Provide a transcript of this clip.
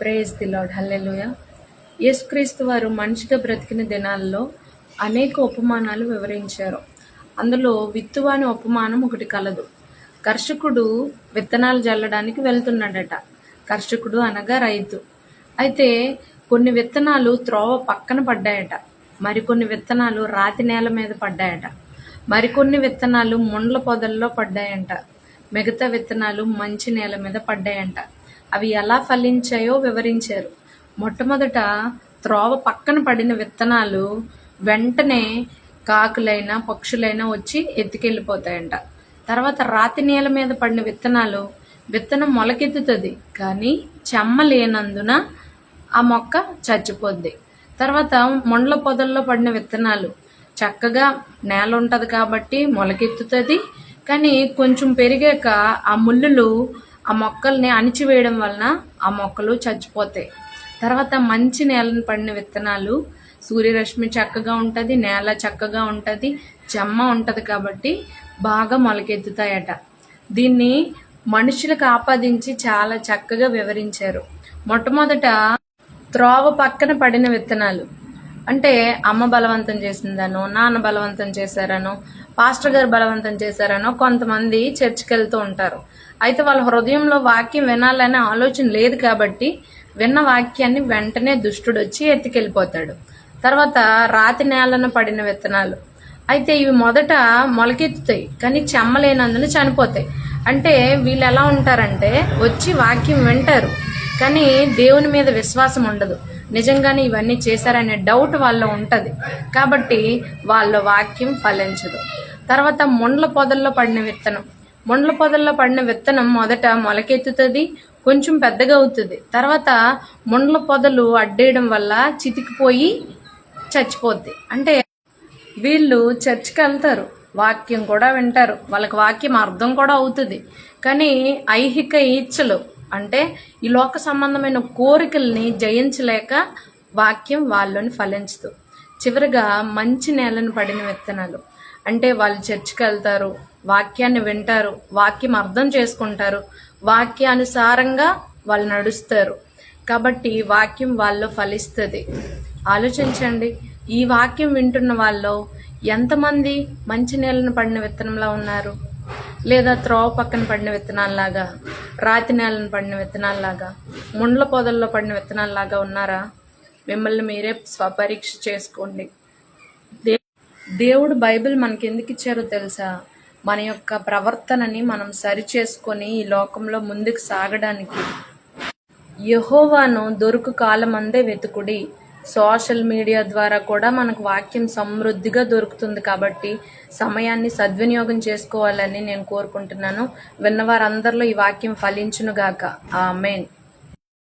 Praise the lord hallelujah యేసుక్రీస్తు వారు మనిషిగా బ్రతికిన దినాల్లో అనేక ఉపమానాలు వివరించారు. అందులో విత్తువాని ఉపమానం ఒకటి కలదు. కర్షకుడు విత్తనాలు జల్లడానికి వెళ్తున్నాడట. కర్షకుడు అనగా రైతు. అయితే కొన్ని విత్తనాలు త్రోవ పక్కన పడ్డాయట. మరికొన్ని విత్తనాలు రాతి నేల మీద పడ్డాయట. మరికొన్ని విత్తనాలు ముండ్ల పొదల్లో పడ్డాయంట. మిగతా విత్తనాలు మంచి నేల మీద పడ్డాయంట. అవి ఎలా ఫలించాయో వివరించారు. మొట్టమొదట త్రోవ పక్కన పడిన విత్తనాలు వెంటనే కాకులైనా పక్షులైనా వచ్చి ఎత్తుకెళ్ళిపోతాయంట. తర్వాత రాతి నేల మీద పడిన విత్తనాలు విత్తనం మొలకెత్తుతుంది కానీ చెమ్మ లేనందున ఆ మొక్క చచ్చిపోద్ది. తర్వాత మొండ్ల పొదల్లో పడిన విత్తనాలు చక్కగా నేల ఉంటుంది కాబట్టి మొలకెత్తుతుంది కానీ కొంచెం పెరిగాక ఆ ముళ్ళులు ఆ మొక్కల్ని అణిచివేయడం వలన ఆ మొక్కలు చచ్చిపోతాయి. తర్వాత మంచి నేలను పడిన విత్తనాలు సూర్యరశ్మి చక్కగా ఉంటుంది నేల చక్కగా ఉంటుంది చెమ్మ ఉంటుంది కాబట్టి బాగా మొలకెత్తుతాయట. దీన్ని మనుషులకు ఆపాదించి చాలా చక్కగా వివరించారు. మొట్టమొదట త్రోవ పక్కన పడిన విత్తనాలు. అంటే అమ్మ బలవంతం చేసిందనో నాన్న బలవంతం చేశారనో పాస్టర్ గారు బలవంతం చేశారనో కొంతమంది చర్చికి వెళ్తూ ఉంటారు. అయితే వాళ్ళ హృదయంలో వాక్యం వినాలనే ఆలోచన లేదు కాబట్టి విన్న వాక్యాన్ని వెంటనే దుష్టుడు వచ్చి ఎత్తుకెళ్ళిపోతాడు. తర్వాత రాతి నేలన పడిన విత్తనాలు. అయితే ఇవి మొదట మొలకెత్తుతాయి కానీ చెమ్మలేనందున చనిపోతాయి. అంటే వీళ్ళు ఎలా ఉంటారంటే వచ్చి వాక్యం వింటారు కానీ దేవుని మీద విశ్వాసం ఉండదు. నిజంగానే ఇవన్నీ చేశారనే డౌట్ వాళ్ళ ఉంటుంది. కాబట్టి వాళ్ళ వాక్యం ఫలించదు. తర్వాత ముండ్ల పొదల్లో పడిన విత్తనం. ముండ్ల పొదల్లో పడిన విత్తనం మొదట మొలకెత్తుతుంది కొంచెం పెద్దగా అవుతుంది. తర్వాత ముండ్ల పొదలు అడ్డేయడం వల్ల చితికిపోయి చచ్చిపోద్ది. అంటే వీళ్ళు చర్చికి వెళ్తారు వాక్యం కూడా వింటారు. వాళ్ళకి వాక్యం అర్థం కూడా అవుతుంది. కానీ ఐహిక ఈచ్ఛలు అంటే ఈ లోక సంబంధమైన కోరికల్ని జయించలేక వాక్యం వాళ్ళని ఫలించదు. చివరిగా మంచి నేలను పడిన విత్తనాలు. అంటే వాళ్ళు చర్చికి వెళ్తారు వాక్యాన్ని వింటారు వాక్యం అర్థం చేసుకుంటారు వాక్యానుసారంగా వాళ్ళు నడుస్తారు. కాబట్టి వాక్యం వాళ్ళు ఫలిస్తుంది. ఆలోచించండి ఈ వాక్యం వింటున్న వాళ్ళు ఎంతమంది మంచి నేలను పడిన విత్తనంలా ఉన్నారు? లేదా త్రోవ పక్కన పడిన విత్తనాల్లాగా రాతి నేలను పడిన విత్తనాల్లాగా ముండ్ల పొదల్లో పడిన విత్తనాల్లాగా ఉన్నారా? మిమ్మల్ని మీరే స్వపరీక్ష చేసుకోండి. దే దేవుడు బైబిల్ మనకి ఎందుకు ఇచ్చారో తెలుసా? మన యొక్క ప్రవర్తనని మనం సరి చేసుకొని ఈ లోకంలో ముందుకు సాగడానికి. యహోవాను దొరుకు కాలమందే వెతుకుడి. సోషల్ మీడియా ద్వారా కూడా మనకు వాక్యం సమృద్ధిగా దొరుకుతుంది కాబట్టి సమయాన్ని సద్వినియోగం చేసుకోవాలని నేను కోరుకుంటున్నాను. విన్నవారందరిలో ఈ వాక్యం ఫలించునుగాక. ఆ మెయిన్